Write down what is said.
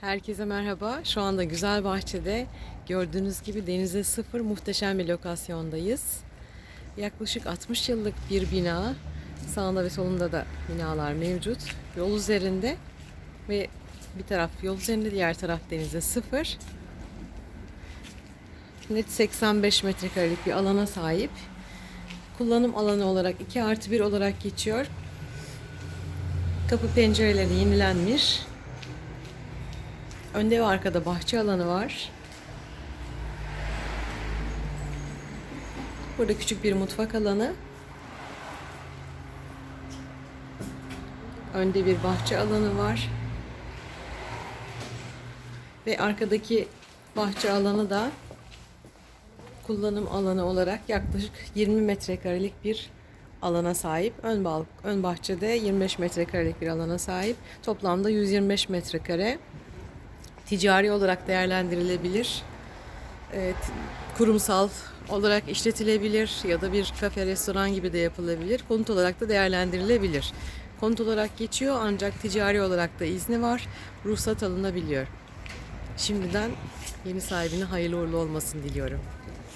Herkese merhaba. Şu anda Güzel Bahçe'de gördüğünüz gibi denize sıfır muhteşem bir lokasyondayız. Yaklaşık 60 yıllık bir bina. Sağında ve solunda da binalar mevcut. Yol üzerinde ve bir taraf yol üzerinde diğer taraf denize sıfır. Net 85 metrekarelik bir alana sahip. Kullanım alanı olarak 2 artı 1 olarak geçiyor. Kapı pencereleri yenilenmiş. Önde ve arkada bahçe alanı var. Burada küçük bir mutfak alanı. Önde bir bahçe alanı var. Ve arkadaki bahçe alanı da kullanım alanı olarak yaklaşık 20 metrekarelik bir alana sahip. Ön, bal ön bahçede 25 metrekarelik bir alana sahip. Toplamda 125 metrekare ticari olarak değerlendirilebilir. E, t- kurumsal olarak işletilebilir ya da bir kafe, restoran gibi de yapılabilir. Konut olarak da değerlendirilebilir. Konut olarak geçiyor ancak ticari olarak da izni var. Ruhsat alınabiliyor. Şimdiden yeni sahibine hayırlı uğurlu olmasını diliyorum.